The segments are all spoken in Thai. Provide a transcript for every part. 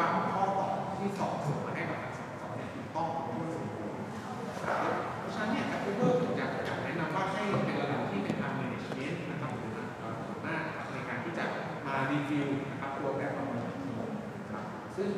ว่าข้อที่สองส่งมาให้กับทางสเนี่ยถูกต้องครบถ้วนสมบูรณ์เพราะฉะนั้นเนี่ยทางอูเบอร์ผมอยากจะแนะนำว่าให้เป็นระดับที่เป็นทางแมネจเมนต์นะครับหรือทาหวหน้าในการที่จะมารีวิวนะครับตัวแบบประเมินครับซึ่ง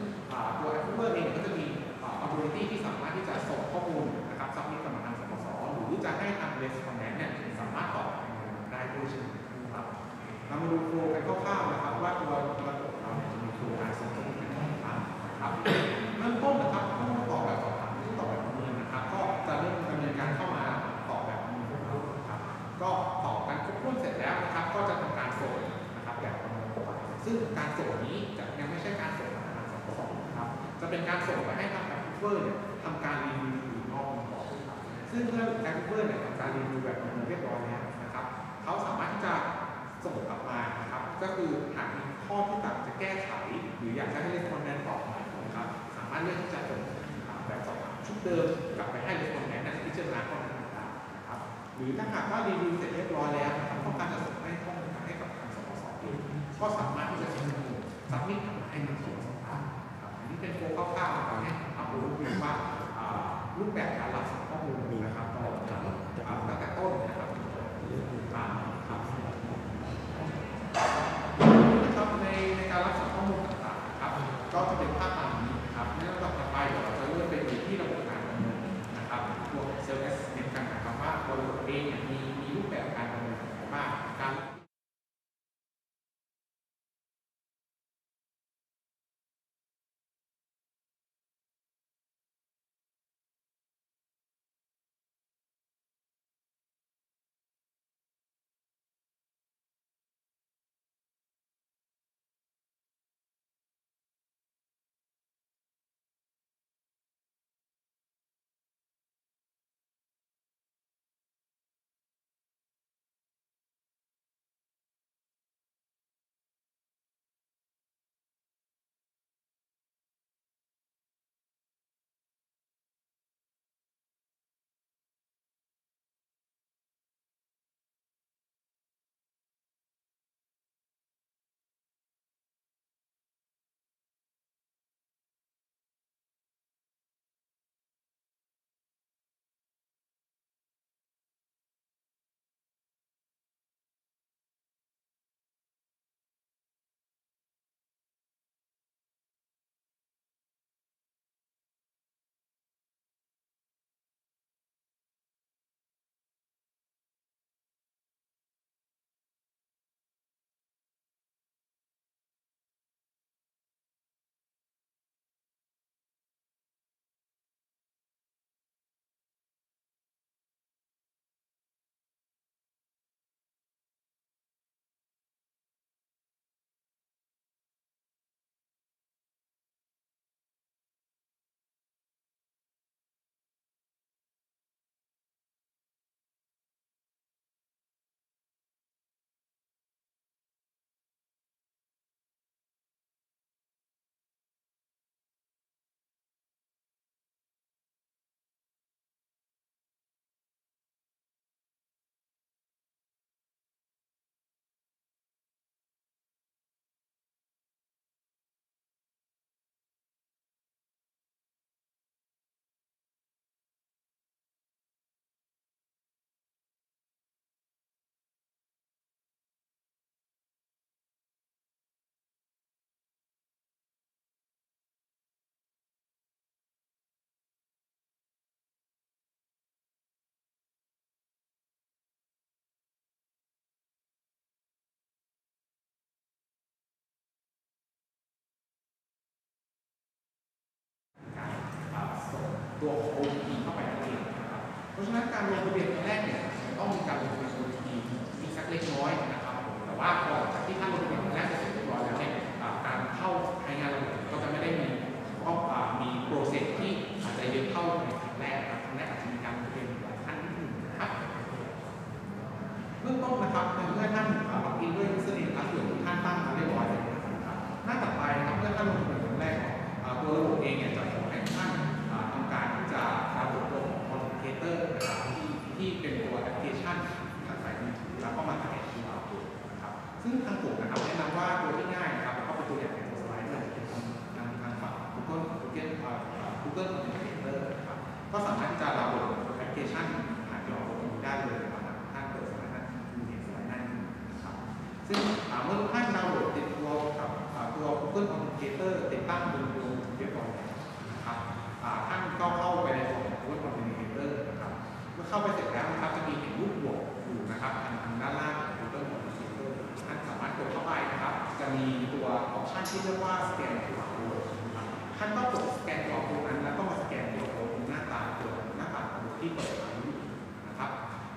การส่งไปให้ทางแอปเปิลเนี่ยทำการรีวิวอยู่นอกซึ่งเมื่อแอปเปิลเนี่ยทำการรีวิวแบบมือเรียบร้อยแล้วนะครับเขาสามารถที่จะส่งกลับมานะครับก็คือหากมีข้อที่ต่างจะแก้ไข หรืออยากจะให้เลคอนแนนตอบใหม่นะครับสามารถเลือกที่จะส่งแบบสอบถามชุดเดิมกลับไปให้เลคอนแนนพิจารณาข้อมูลต่างๆนะครับหรือถ้าหากว่ารีวิวเสร็จเรียบร้อยแล้วนะครับต้องการจะส่งให้ข้อมูลให้กับทางสสเองก็สามารถที่จะใช้ข้อมูลสัมมิตให้มันสวจ เป็นตัวคร่าวๆนะเอารูปแบบว่ารูปแบบการรับข้อมูลนะครับตอด ตัวของ OPP เข้าไปนั่นเองนะครับเพราะฉะนั้นการลงทะเบียนครั้งแรกเนี่ยต้องมีการลง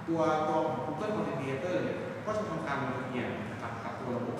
ตัวตัวของ Google Authenticator เนี่ยก็จะทำการลงทะเบียนนะครับกับตัวระบบ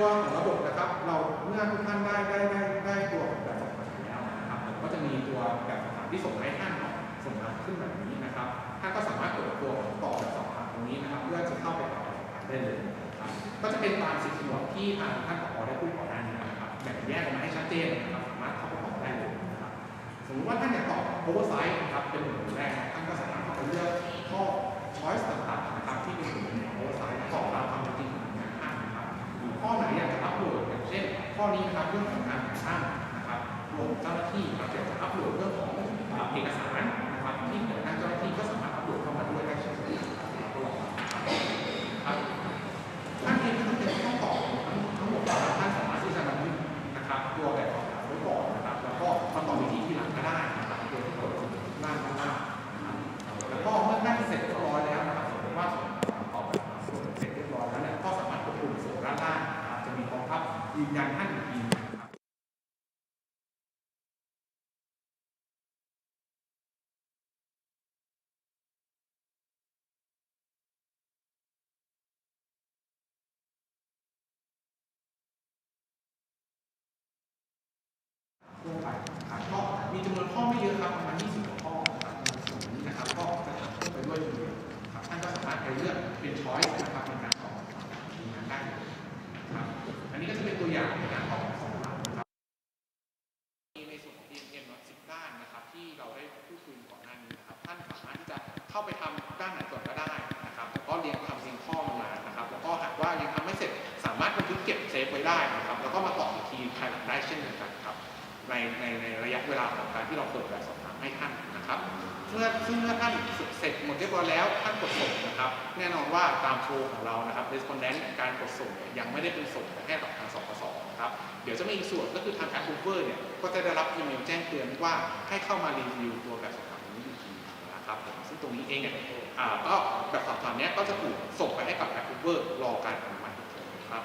ตัวของระบบนะครับ เราเมื่อทุกท่านได้ได้ได้ได้ตัวแบบสอบถามแล้วนะครับผมก็จะมีตัวแบบสอบถามที่ส่งให้ท่านเนาส่งมาขึ้นแบบนี้นะครับท่านก็สามารถกดตัวของตอบแบบสอบถามตรงนี้นะครับเพื่อจะเข้าไปตอบแบบสอบถามได้เลยนะครับก็จะเป็นตามสิทธิส่วที่ทางท่านผอได้พูดก่อนหน้านี้นะครับแบ่งแยกออกมาให้ชัดเจนนะครับสามารถเข้าไปตอบได้เลยนะครับสมมติว่าท่านอยากตอบ oversize ข้อนี้นะครับเรื่องของการแต่งตั้งนะครับรวมเจ้าหน้าที่เราอยากจะอัปโหลดเรื่องของเอกสารนะครับที่แต่งตั้งเจ้าหน้าที่ก็สามารถอัปโหลดเข้ามาด้วยได้เช่นกัน เรานะครับ respondent การกดส่งยังไม่ได้เป็นส่งแค่กับทางสปสนะครับเดี๋ยวจะมีอีกส่วนก็คือทาง approver เนี่ยก็จะได้รับอีเมลแจ้งเตือนว่าให้เข้ามารีวิวตัวแบบสอบถามนี้อีกทีนะครับซึ่งตรงนี้เองเนี่ยอ่าก็แบบสอบถามนี้ก็จะถูกส่งไปให้กับ approver รอการอนุมัติอีกทีนะครับ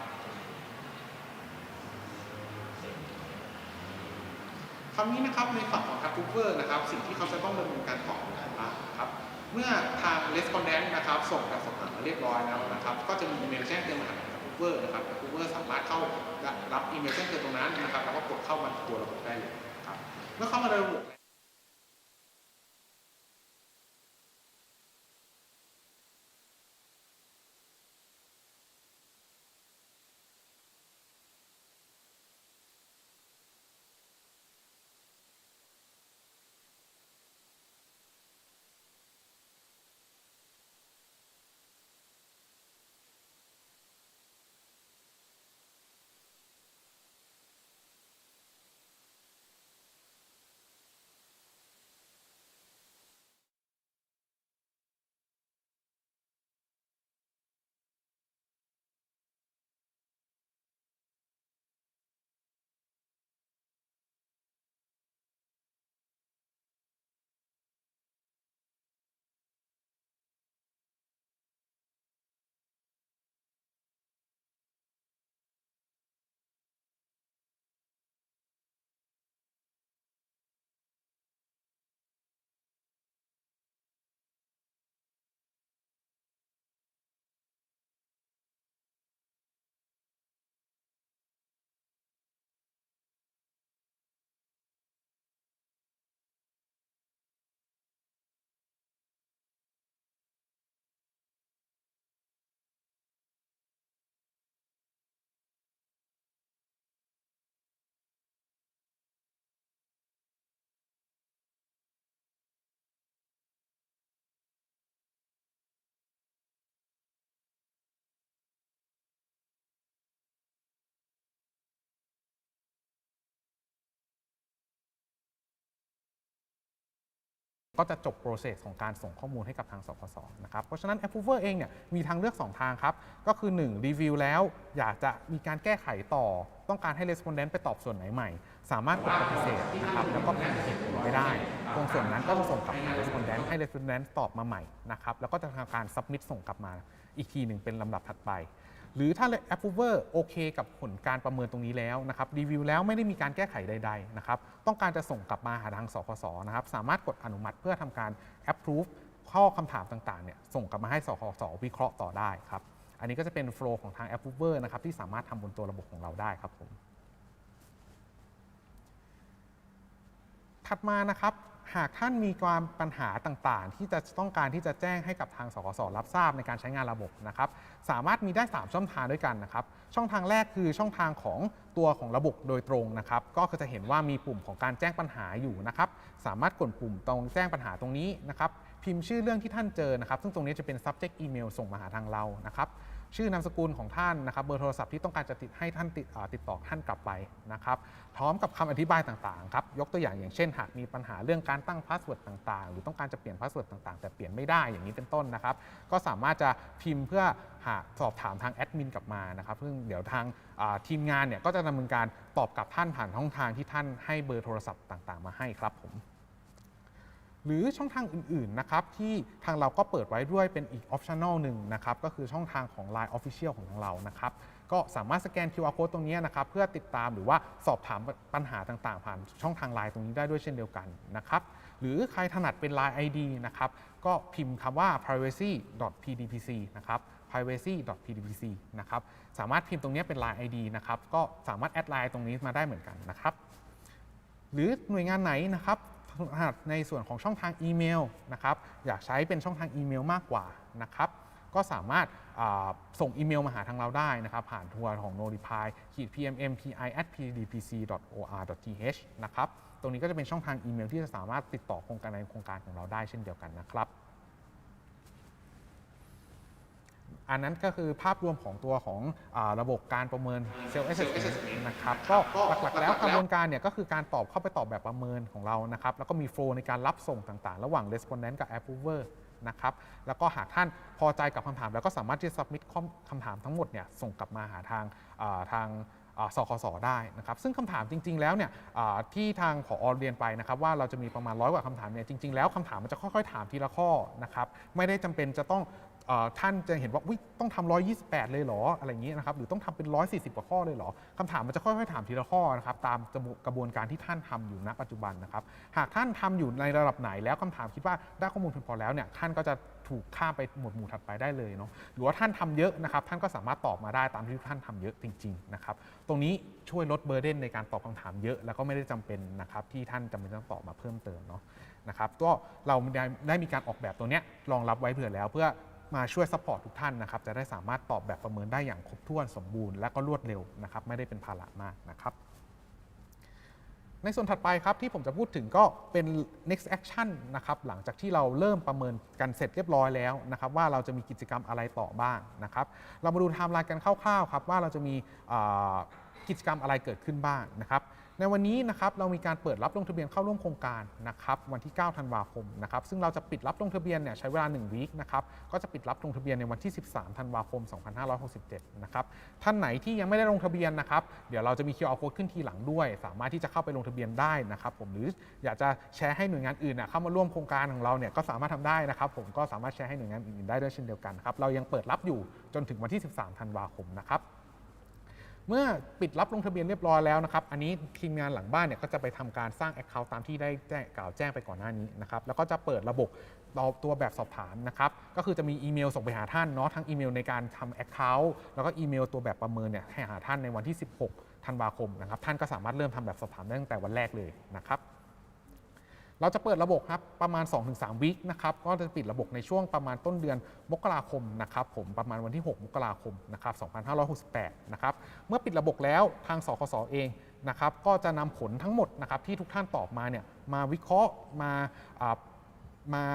คำนี้นะครับในฝั่งของ approver นะครับสิ่งที่เขาจะต้องดำเนินการต่อนะครับ เมื่อทาง respondent นะครับส่งแบบสอบถามมาเรียบร้อยแล้วนะครับ ก็จะมีอีเมลแจ้งเตือนมาหา approver นะครับ approver สามารถเข้ารับอีเมลแจ้งเตือนตรงนั้นนะครับ แล้วก็กดเข้ามาตัวระบบได้เลยครับ เมื่อเข้ามาในระบบ ก็จะจบ process ของการส่งข้อมูลให้กับทางสคสนะครับ เพราะฉะนั้น approver เองเนี่ยมีทางเลือก 2 ทางครับ ก็คือ1 review แล้วอยากจะมีการแก้ไขต่อ ต้องการให้ respondent ไปตอบส่วนไหนใหม่ สามารถกดปฏิเสธนะครับแล้วก็พิมพ์เหตุผลไม่ได้ ตรงส่วนนั้นก็จะส่งกลับหา respondent ให้ respondent ตอบมาใหม่นะครับแล้วก็จะทำการ submit ส่งกลับมาอีกทีหนึ่งเป็นลำดับถัดไป หรือถ้า approver โอเคกับผลการประเมินตรงนี้แล้วนะครับรีวิวแล้วไม่ได้มีการแก้ไขใดๆนะครับต้องการจะส่งกลับมาหาทางสคสนะครับสามารถกดอนุมัติเพื่อทำการ approve ข้อคำถามต่างๆเนี่ยส่งกลับมาให้สคสวิเคราะห์ต่อได้ครับอันนี้ก็จะเป็นโฟล์ของทาง approver นะครับที่สามารถทำบนตัวระบบของเราได้ครับผมถัดมานะครับ หากท่านมีความปัญหาต่างๆ ที่จะต้องการที่จะแจ้งให้กับทางสกสรับทราบในการใช้งานระบบนะครับ สามารถมีได้ 3 ช่องทางด้วยกันนะครับ ช่องทางแรกคือช่องทางของตัวของระบบโดยตรงนะครับ ก็จะเห็นว่ามีปุ่มของการแจ้งปัญหาอยู่นะครับ สามารถกดปุ่มตรงแจ้งปัญหาตรงนี้นะครับ พิมพ์ชื่อเรื่องที่ท่านเจอนะครับ ซึ่งตรงนี้จะเป็น subject email ส่งมาหาทางเรานะครับ ชื่อนามสกุลของท่านนะครับเบอร์โทรศัพท์ที่ต้องการจะติดให้ท่านติดติดต่อท่านกลับไปนะครับพร้อมกับคำอธิบายต่างๆครับยกตัวอย่างอย่างเช่น หากมีปัญหาเรื่องการตั้งพาสเวิร์ดต่างๆ หรือต้องการจะเปลี่ยนพาสเวิร์ดต่างๆ แต่เปลี่ยนไม่ได้อย่างนี้เป็นต้นนะครับก็สามารถจะพิมพ์เพื่อหาสอบถามทางแอดมินกลับมานะครับซึ่งเดี๋ยวทางทีมงานเนี่ยก็จะดำเนินการตอบกลับท่านผ่านช่องทางที่ท่านให้เบอร์โทรศัพท์ต่างๆ มาให้ครับผม หรือช่องทางอื่นๆนะครับที่ทางเราก็เปิดไว้ด้วยเป็นอีก optional หนึ่งนะครับก็คือช่องทางของ Line Official ของทางเรานะครับก็สามารถสแกน QR code ตรงนี้นะครับเพื่อติดตามหรือว่าสอบถามปัญหาต่างๆ ผ่านช่องทาง Line ตรงนี้ได้ด้วยเช่นเดียวกันนะครับหรือใครถนัดเป็น Line ID นะครับก็พิมพ์คำว่า privacy.pdpc นะครับ privacy.pdpc นะครับสามารถพิมพ์ตรงนี้เป็น Line ID นะครับก็สามารถแอดไลน์ตรงนี้มาได้เหมือนกันนะครับหรือหน่วยงานไหนนะครับ ถนัดในส่วนของช่องทางอีเมลนะครับอยากใช้เป็นช่องทางอีเมลมากกว่านะครับก็สามารถส่งอีเมลมาหาทางเราได้นะครับ ผ่านทัวร์ของ n o r i p y pmmpi pdpc or th นะครับ ตรงนี้ก็จะเป็นช่องทางอีเมลที่จะสามารถติดต่อโครงการในโครงการของเราได้เช่นเดียวกันนะครับ อันนั้นก็คือภาพรวมของตัวของอาระบบการประเมินเซลล์ assessment นะครับก็หลักๆแล้วกระบวนการเนี่ยก็คือการตอบเข้าไปตอบแบบประเมินของเรานะครับแล้วก็มีโฟล์ในการรับส่งต่างๆ ระหว่าง respondent กับ approver นะครับแล้วก็หากท่านพอใจกับคำถาม แล้วก็สามารถที่จะ submit ข้อคำถามทั้งหมดเนี่ยส่งกลับมาหาทางอ่าทางอ่าสคสได้นะครับซึ่งคำถามจริง ๆ แล้วเนี่ยอ่าที่ทางผอเรียนไปนะครับว่าเราจะมีประมาณร้อยกว่าคำถามเนี่ยจริง ๆ แล้วคำถามมันจะค่อยๆ ถามทีละข้อนะครับไม่ได้จำเป็นจะต้องเอ่อ ท่านจะเห็นว่าต้องทำ128 เลยเหรออะไรอย่างนี้นะครับหรือต้องทำเป็น 140 กว่าข้อเลยเหรอคำถามมันจะค่อยๆถามทีละข้อนะครับตามกระบวนการที่ท่านทำอยู่ณปัจจุบันนะครับหากท่านทำอยู่ในระดับไหนแล้วคำถามคิดว่าได้ข้อมูลเพียงพอแล้วเนี่ยท่านก็จะถูกข้ามไปหมวดหมู่ถัดไปได้เลยเนาะหรือว่าท่านทำเยอะนะครับท่านก็สามารถตอบมาได้ตามที่ท่านทำเยอะจริงๆนะครับตรงนี้ช่วยลดเบอร์เดนในการตอบคำถามเยอะ แล้วก็ไม่ได้จำเป็นนะครับที่ท่านจำเป็นต้องตอบมาเพิ่มเติมเนาะนะครับก็เราได้ได้มีการออกแบบตัวเนี้ยรองรับไว้เผื่อแล้วเพื่อ มาช่วยซัพพอร์ตทุกท่านนะครับจะได้สามารถตอบแบบประเมินได้อย่างครบถ้วนสมบูรณ์และก็รวดเร็วนะครับไม่ได้เป็นภาระมากนะครับในส่วนถัดไปครับที่ผมจะพูดถึงก็เป็น next action นะครับหลังจากที่เราเริ่มประเมินกันเสร็จเรียบร้อยแล้วนะครับว่าเราจะมีกิจกรรมอะไรต่อบ้างนะครับเรามาดูไทม์ไลน์กันคร่าวๆครับว่าเราจะมีกิจกรรมอะไรเกิดขึ้นบ้างนะครับ ในวันนี้นะครับเรามีการเปิดรับลงทะเบียนเข้าร่วมโครงการนะครับวันที่ 9 ธันวาคมนะครับซึ่งเราจะปิดรับลงทะเบียนเนี่ยใช้เวลา 1 วีคนะครับก็จะปิดรับลงทะเบียนในวันที่ 13 ธันวาคม 2567 นะครับท่านไหนที่ยังไม่ได้ลงทะเบียนนะครับเดี๋ยวเราจะมี QR code ขึ้นทีหลังด้วย สามารถที่จะเข้าไปลงทะเบียนได้นะครับผมหรืออยากจะแชร์ให้หน่วยงานอื่นเข้ามาร่วมโครงการของเราเนี่ยก็สามารถทำได้นะครับผมก็สามารถแชร์ให้หน่วยงานอื่นได้ด้วยเช่นเดียวกันครับเรายังเปิดรับอยู่จนถึงวันที่ 13 ธันวาคมนะครับ เมื่อปิดรับลงทะเบียนเรียบร้อยแล้วนะครับ อันนี้ทีมงานหลังบ้านเนี่ยก็จะไปทำการสร้าง Account ตามที่ได้แจ้งกล่าวแจ้งไปก่อนหน้านี้นะครับ แล้วก็จะเปิดระบบตอบตัวแบบสอบถามนะครับ ก็คือจะมีอีเมลส่งไปหาท่านเนาะ ทั้งอีเมลในการทำ Account แล้วก็อีเมลตัวแบบประเมินเนี่ยให้หาท่านในวันที่ 16 ธันวาคมนะครับ ท่านก็สามารถเริ่มทำแบบสอบถามได้ตั้งแต่วันแรกเลยนะครับ เราจะเปิดระบบครับประมาณ 2-3 วิคนะครับก็จะปิดระบบในช่วงประมาณต้นเดือนมกราคมนะครับผมประมาณวันที่ 6 มกราคมนะครับ2568นะครับเมื่อปิดระบบแล้วทางสคสเองนะครับก็จะนำผลทั้งหมดนะครับที่ทุกท่านตอบมาเนี่ยมาวิเคราะห์มามา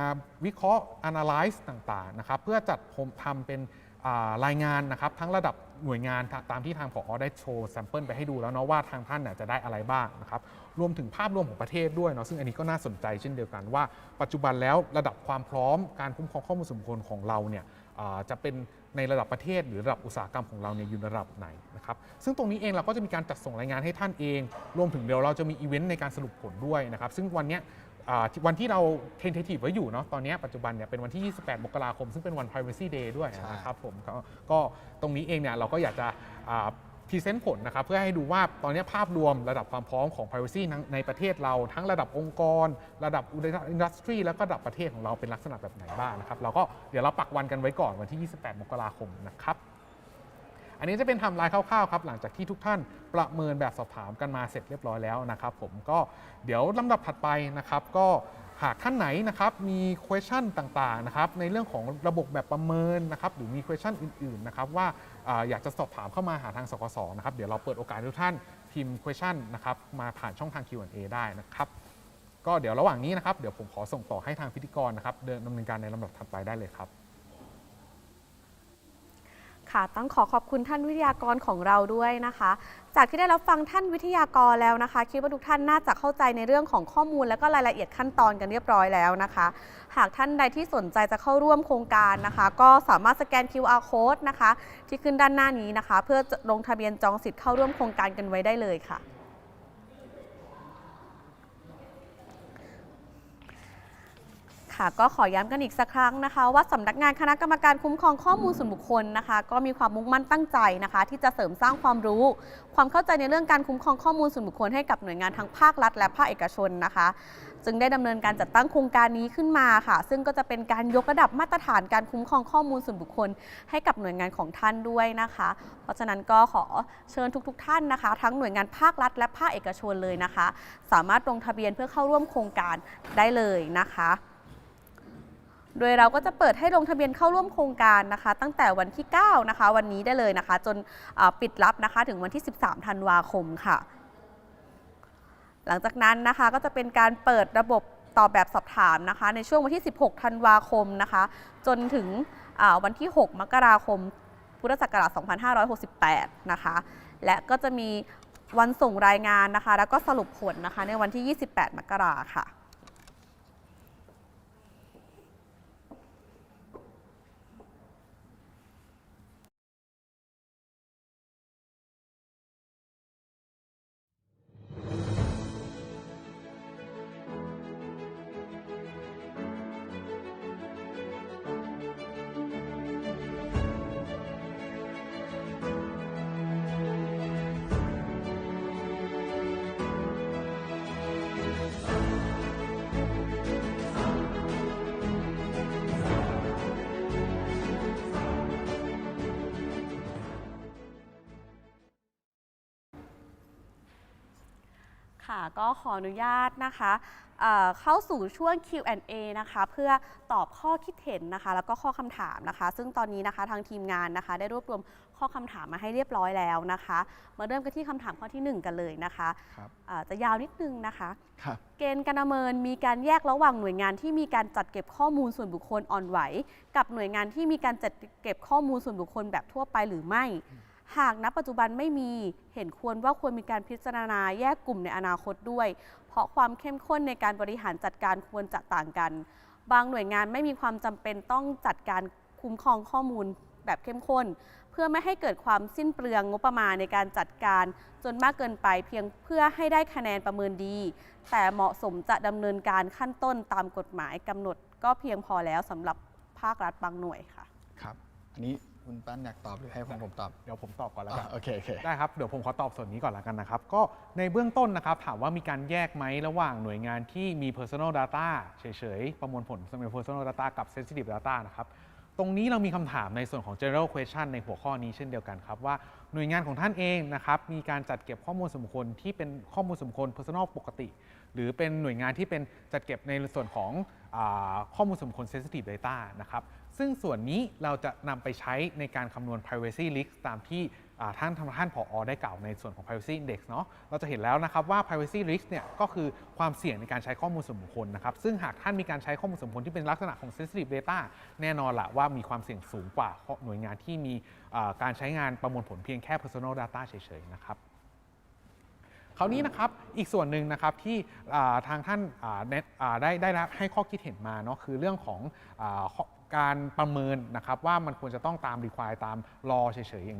วิเคราะห์ analyze ต่างๆนะครับเพื่อจัดผมทำเป็นรายงานนะครับทั้งระดับหน่วยงานตามที่ทางผอได้โชว์แซมเปิลไปให้ดูแล้วเนาะว่าทางท่านเนี่ยจะได้อะไรบ้างนะครับ รวมถึงภาพรวมของประเทศด้วยเนาะซึ่งอันนี้ก็น่าสนใจเช่นเดียวกันว่า ปัจจุบันแล้วระดับความพร้อมการคุ้มครองข้อมูลส่วนบุคคลของเราเนี่ยจะเป็นในระดับประเทศหรือระดับอุตสาหกรรมของเราเนี่ยอยู่ในระดับไหนนะครับซึ่งตรงนี้เองเราก็จะมีการจัดส่งรายงานให้ท่านเอง รวมถึงเดี๋ยวเราจะมีอีเวนต์ในการสรุปผลด้วยนะครับซึ่งวันนี้วันที่เรา tentative ไว้อยู่เนาะตอนนี้ปัจจุบันเนี่ยเป็นวันที่ 28 มกราคม ซึ่งเป็นวัน privacy day ด้วยนะครับผมกก็ตรงนี้เองเนี่ยเราก็อยากจะ พรีเซนต์ผลนะครับเพื่อให้ดูว่าตอนนี้ภาพรวมระดับความพร้อมของ privacy ในประเทศเราทั้งระดับองค์กร ระดับอินดัสทรีแล้วก็ระดับประเทศของเราเป็นลักษณะแบบไหนบ้างนะครับเราก็เดี๋ยวเราปักวันกันไว้ก่อนวันที่ 28 มกราคมนะครับอันนี้จะเป็นทม์ไลน์คร่าวๆครับหลังจากที่ทุกท่านประเมินแบบสอบถามกันมาเสร็จเรียบร้อยแล้วนะครับผมก็เดี๋ยวลำดับถัดไปนะครับก็หากท่านไหนนะครับมี question ต่างๆนะครับในเรื่องของระบบแบบประเมินนะครับหรือมี question อื่นๆนะครับว่า อยากจะสอบถามเข้ามาหาทางสกสนะครับเดี๋ยวเราเปิดโอกาสให้ทุกท่านพิมพ์ question นะครับมาผ่านช่องทาง Q&A ได้นะครับ ก็เดี๋ยวระหว่างนี้นะครับเดี๋ยวผมขอส่งต่อให้ทางพิธีกรนะครับเดินดำเนินการในลำดับถัดไปได้เลยครับ ค่ะ ต้องขอขอบคุณท่านวิทยากรของเราด้วยนะคะ จากที่ได้รับฟังท่านวิทยากรแล้วนะคะ คิดว่าทุกท่านน่าจะเข้าใจในเรื่องของข้อมูล และก็รายละเอียดขั้นตอนกันเรียบร้อยแล้วนะคะ หากท่านใดที่สนใจจะเข้าร่วมโครงการนะคะ ก็สามารถสแกน QR code นะคะ ที่ขึ้นด้านหน้านี้นะคะ เพื่อลงทะเบียนจองสิทธิ์เข้าร่วมโครงการกันไว้ได้เลยค่ะ ค่ะ ก็ขอย้ำกันอีกสักครั้งนะคะ ว่าสำนักงานคณะกรรมการคุ้มครองข้อมูลส่วนบุคคลนะคะ ก็มีความมุ่งมั่นตั้งใจนะคะ ที่จะเสริมสร้างความรู้ ความเข้าใจในเรื่องการคุ้มครองข้อมูลส่วนบุคคลให้กับหน่วยงานทั้งภาครัฐ และภาคเอกชนนะคะ จึงได้ดำเนินการจัดตั้งโครงการนี้ขึ้นมาค่ะ ซึ่งก็จะเป็นการยกระดับมาตรฐานการคุ้มครองข้อมูลส่วนบุคคล ให้กับหน่วยงานของท่านด้วยนะคะ เพราะฉะนั้นก็ขอเชิญทุก ๆทท่านนะคะ ทั้งหน่วยงานภาครัฐ และภาคเอกชนเลยนะคะ สามารถลงทะเบียนเพื่อเข้าร่วมโครงการได้เลยนะคะ โดยเราก็จะเปิดให้ลงทะเบียนเข้าร่วมโครงการนะคะ ตั้งแต่วันที่ 9 นะคะ วันนี้ได้เลยนะคะ จนปิดรับนะคะถึงวันที่ 13 ธันวาคมค่ะ หลังจากนั้นนะคะก็จะเป็นการเปิดระบบตอบแบบสอบถามนะคะ ในช่วงวันที่ 16 ธันวาคมนะคะ จนถึงวันที่ 6 มกราคม พุทธศักราช 2568 นะคะ และก็จะมีวันส่งรายงานนะคะ แล้วก็สรุปผลนะคะ ในวันที่ 28 มกราค่ะ ก็ขออนุญาตนะคะเอ่อเข้าสู่ช่วง Q&A นะคะ เพื่อตอบข้อคิดเห็นนะคะ แล้วก็ข้อคำถามนะคะ ซึ่งตอนนี้นะคะทางทีมงานนะคะ ได้รวบรวมข้อคำถามมาให้เรียบร้อยแล้วนะคะ มาเริ่มกันที่คำถามข้อที่ 1 กันเลยนะคะครับอ่าจะยาวนิดนึงนะคะครับเกณฑ์การประเมินมีการแยกระหว่างหน่วยงานที่มีการจัดเก็บข้อมูลส่วนบุคคลอ่อนไหว กับหน่วยงานที่มีการจัดเก็บข้อมูลส่วนบุคคลแบบทั่วไปหรือไม่ หากณปัจจุบันไม่มีเห็นควรว่าควรมีการพิจารณาแยกกลุ่มในอนาคตด้วย เพราะความเข้มข้นในการบริหารจัดการควรจะต่างกัน บางหน่วยงานไม่มีความจำเป็นต้องจัดการคุ้มครองข้อมูลแบบเข้มข้น เพื่อไม่ให้เกิดความสิ้นเปลืองงบประมาณในการจัดการ จนมากเกินไปเพียงเพื่อให้ได้คะแนนประเมินดี แต่เหมาะสมจะดำเนินการขั้นต้นตามกฎหมายกำหนด ก็เพียงพอแล้วสำหรับภาครัฐบางหน่วยค่ะ ครับ อันนี้ คุณปั้นอยากตอบหรือให้ผมผมตอบเดี๋ยวผมตอบก่อนแล้วกัอะนโอเคโอเค ได้ครับ เดี๋ยวผมขอตอบส่วนนี้ก่อนละกันนะครับ ก็ในเบื้องต้นนะครับ ถามว่ามีการแยกไหมระหว่างหน่วยงานที่มี personal data เฉยๆ ประมวลผลสำหรับ personal data กับ sensitive data นะครับ ตรงนี้เรามีคำถามในส่วนของ general question ในหัวข้อนี้เช่นเดียวกันครับ ว่าหน่วยงานของท่านเองนะครับ มีการจัดเก็บข้อมูลส่วนบุคคลที่เป็นข้อมูลส่วนบุคคล personal ปกติ หรือเป็นหน่วยงานที่เป็นจัดเก็บในส่วนของอาข้อมูลส่วนบุคคล sensitive data นะครับ ซึ่งส่วนนี้เราจะนำไปใช้ในการคำนวณ privacy risk ตามที่ท่านท่านผอได้กล่าวในส่วนของ privacy index เนาะเราจะเห็นแล้วนะครับว่า privacy risk เนี่ยก็คือความเสี่ยงในการใช้ข้อมูลส่วนบุคคลนะครับ ซึ่งหากท่านมีการใช้ข้อมูลส่วนบุคคลที่เป็นลักษณะของ sensitive data แน่นอนละว่ามีความเสี่ยงสูงกว่าหน่วยงานที่มีการใช้งานประมวลผลเพียงแค่ personal data เฉยๆนะครับคราวนี้นะครับอีกส่วนหนึ่งนะครับที่ทางท่านได้ได้รับให้ข้อคิดเห็นมาเนาะคือเรื่องของ การประเมินนะครับว่ามันควรจะต้องตามรีควายตามรอเฉยๆอย่างนี้